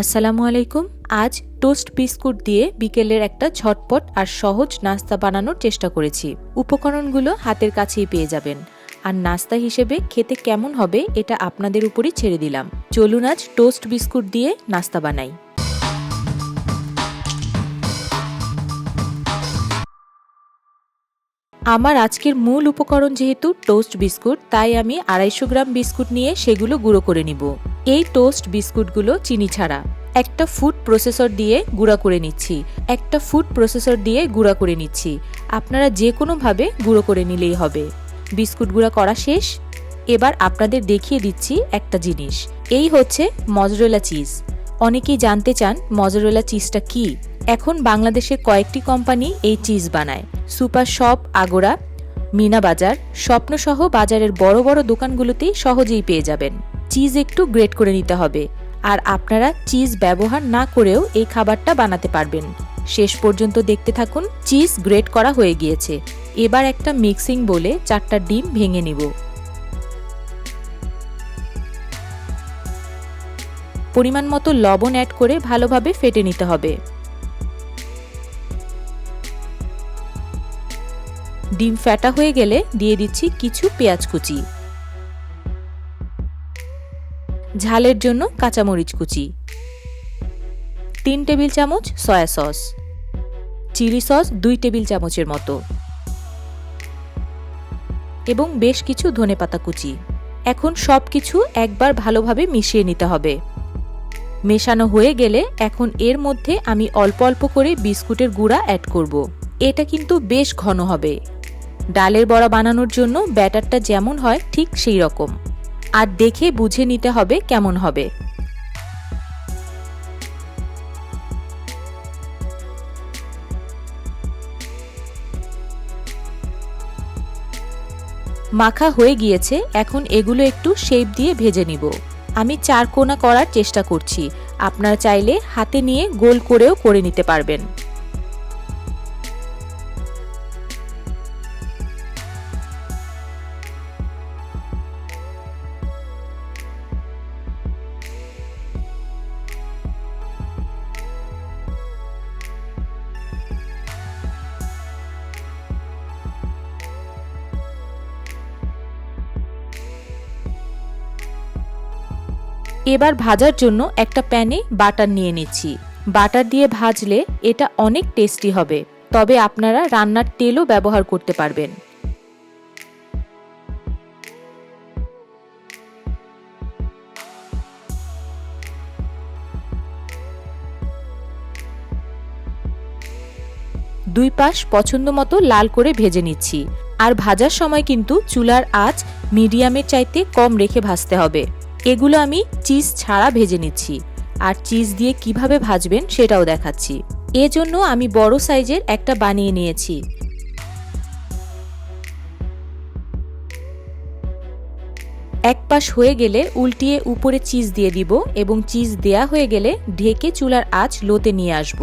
আসসালামু আলাইকুম। আজ টোস্ট বিস্কুট দিয়ে বিকেলের একটা ঝটপট আর সহজ নাস্তা বানানোর চেষ্টা করেছি। উপকরণগুলো হাতের কাছেই পেয়ে যাবেন। আর নাস্তা হিসেবে খেতে কেমন হবে এটা আপনাদের উপরই ছেড়ে দিলাম। চলুন আজ টোস্ট বিস্কুট দিয়ে নাস্তা বানাই। আমার আজকের মূল উপকরণ যেহেতু টোস্ট বিস্কুট, তাই আমি আড়াইশো গ্রাম বিস্কুট নিয়ে সেগুলো গুঁড়ো করে নিব। এই টোস্ট বিস্কুটগুলো চিনি ছাড়া। একটা ফুড প্রসেসর দিয়ে গুঁড়া করে নিচ্ছি। একটা ফুড প্রসেসর দিয়ে গুঁড়া করে নিচ্ছি। আপনারা যে কোনোভাবে গুঁড়ো করে নিলেই হবে। বিস্কুট গুঁড়া করা শেষ। এবার আপনাদের দেখিয়ে দিচ্ছি একটা জিনিস। এই হচ্ছে মজরেলা চিজ। অনেকেই জানতে চান মজরেলা চিজটা কি? এখন বাংলাদেশের কয়েকটি কোম্পানি এই চিজ বানায়। সুপার শপ, আগোরা, মিনা বাজার, স্বপ্নসহ বাজারের বড় বড় দোকানগুলোতেই সহজেই পেয়ে যাবেন। চিজ একটু গ্রেট করে নিতে হবে। আর আপনারা চিজ ব্যবহার না করেও এই খাবারটা বানাতে পারবেন। শেষ পর্যন্ত দেখতে থাকুন চিজ গ্রেট করা হয়ে গিয়েছে। এবার একটা মিক্সিং বলে চারটা ডিম ভেঙে নিব। পরিমাণ মতো লবণ অ্যাড করে ভালোভাবে ফেটে নিতে হবে। ডিম ফ্যাটা হয়ে গেলে দিয়ে দিচ্ছি কিছু পেঁয়াজ কুচি। ঝালের জন্য কাঁচামরিচ কুচি। তিন টেবিল চামচ সয়া সস। চিলি সস দুই টেবিল চামচের মতো। এবং বেশ কিছু ধনেপাতা কুচি। এখন সব কিছু একবার ভালোভাবে মিশিয়ে নিতে হবে। মেশানো হয়ে গেলে এখন এর মধ্যে আমি অল্প অল্প করে বিস্কুটের গুঁড়া অ্যাড করব। এটা কিন্তু বেশ ঘন হবে। ডালের বড়া বানানোর জন্য ব্যাটারটা যেমন হয় ঠিক সেই রকম। আর দেখে বুঝে নিতে হবে কেমন হবে। মাখা হয়ে গিয়েছে, এখন এগুলো একটু শেপ দিয়ে ভেজে নিব। আমি চার কোনা করার চেষ্টা করছি, আপনারা চাইলে হাতে নিয়ে গোল করেও করে নিতে পারবেন। এবার ভাজার জন্য একটা প্যানে বাটার নিয়ে নিচ্ছি। বাটার দিয়ে ভাজলে এটা অনেক টেস্টি হবে। তবে আপনারা রান্নার তেলও ব্যবহার করতে পারবেন। দুই পাশ পছন্দ মতো লাল করে ভেজে নিচ্ছি। আর ভাজার সময় কিন্তু চুলার আঁচ মিডিয়ামের চাইতে কম রেখে ভাজতে হবে। এগুলো আমি চিজ ছাড়া ভেজে নিচ্ছি। আর চিজ দিয়ে কীভাবে ভাজবেন সেটাও দেখাচ্ছি। এজন্য আমি বড় সাইজের একটা বানিয়ে নিয়েছি। এক পাশ হয়ে গেলে উল্টিয়ে উপরে চিজ দিয়ে দিব এবং চিজ দেয়া হয়ে গেলে ঢেকে চুলার আঁচ লোতে নিয়ে আসব,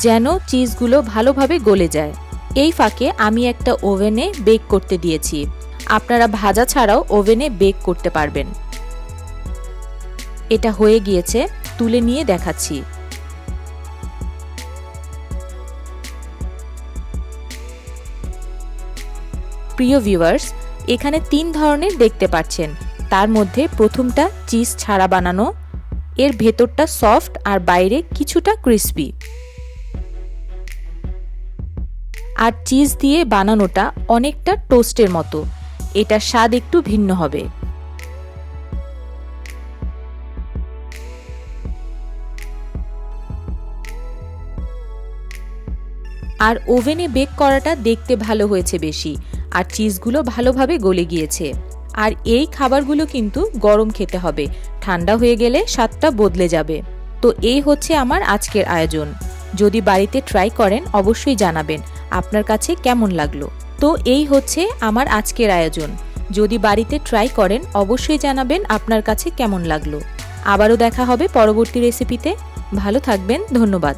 যেন চিজগুলো ভালোভাবে গলে যায়। এই ফাঁকে আমি একটা ওভেনে বেক করতে দিয়েছি। আপনারা ভাজা ছাড়াও ওভেনে বেক করতে পারবেন। এটা হয়ে গিয়েছে, তুলে নিয়ে দেখাচ্ছি। প্রিয় ভিউয়ার্স, এখানে তিন ধরনের দেখতে পাচ্ছেন। তার মধ্যে প্রথমটা চিজ ছাড়া বানানো, এর ভেতরটা সফট আর বাইরে কিছুটা ক্রিসপি। আর চিজ দিয়ে বানানোটা অনেকটা টোস্টের মতো। এটার স্বাদ একটু ভিন্ন হবে। আর ওভেনে বেক করাটা দেখতে ভালো হয়েছে বেশি। আর চিজগুলো ভালোভাবে গলে গিয়েছে। আর এই খাবারগুলো কিন্তু গরম খেতে হবে। ঠান্ডা হয়ে গেলে স্বাদটা বদলে যাবে। তো এই হচ্ছে আমার আজকের আয়োজন। যদি বাড়িতে ট্রাই করেন, অবশ্যই জানাবেন আপনার কাছে কেমন লাগল। তো এই হচ্ছে আমার আজকের আয়োজন। যদি বাড়িতে ট্রাই করেন, অবশ্যই জানাবেন আপনার কাছে কেমন লাগল। আবারও দেখা হবে পরবর্তী রেসিপিতে। ভালো থাকবেন, ধন্যবাদ।